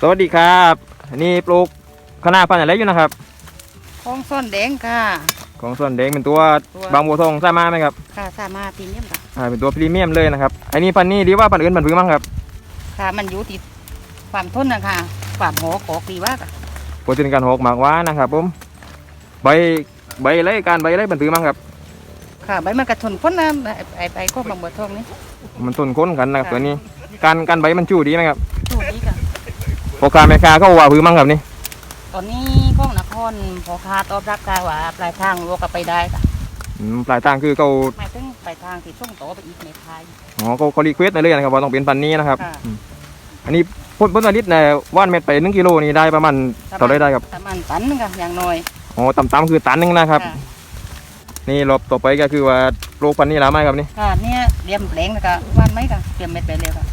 สวัสดีครับนี่ปลูกคณะพันธุ์อะไรอยู่นะครับ ของส้นแดงค่ะ ของส่วนแดงเป็นตัวตัว บางบัวทองใช่ไหมไหมครับค่ะสามารถตีเนียมค่ะอ่าเป็นตัวพรีเมียมเลยนะครับอันนี้พันธุ์นี้ดีว่าพันธุ์อื่นพันธุ์พื้นมั้งครับค่ะ มันอยู่ที่ความทนนะคะความหอของดีว่าค่ะโปรตีนการหกหมากหว้านะครับผมใบใบอะไรการใบอะไรพันธุ์พื้นมั้งครับ ค่ะ ใบมันกระชนพ้นนะไอไปก็บางบัวทองนี่ มันต้นค้นกันนะครับค่ะตัวนี้ การการใบมันชูดีไหมครับสูตรนี้ค่ะ โอกาแม่ค้าเขาว่าพื้นมั้งครับนี่ตอนนี้ก็นครพอค้าตอบรับการว่าปลายทางลวกกับไปได้ค่ะอืมปลายทางคือเขาหมายถึงปลายทางที่ช่วงโตอไปอีกในไทยอ๋อเขาเขารีเควสต์มาเลยนะครับว่าต้องเป็นพันธุ์นี้นะครับค่ะ อืมอันนี้พ่นพ่นผลิตเนี่ยว่านเม็ดไปหนึ่งกิโลนี่ได้ประมาณเท่าไรได้ครับประมาณตันหนึงค่ะอย่างน้อยอ๋อต่ำๆคือตันหนึงนะครับค่ะนี่รอบต่อไปก็คือว่าปลูกพันธุ์นี้แล้วไหมครับนี่ค่ะเนี่ยเตรียมแปลงแล้วก็ว่านไหมค่ะเตรียมเม็ดไปเลยค่ะ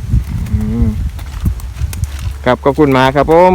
ครับขอบคุณมาครับผม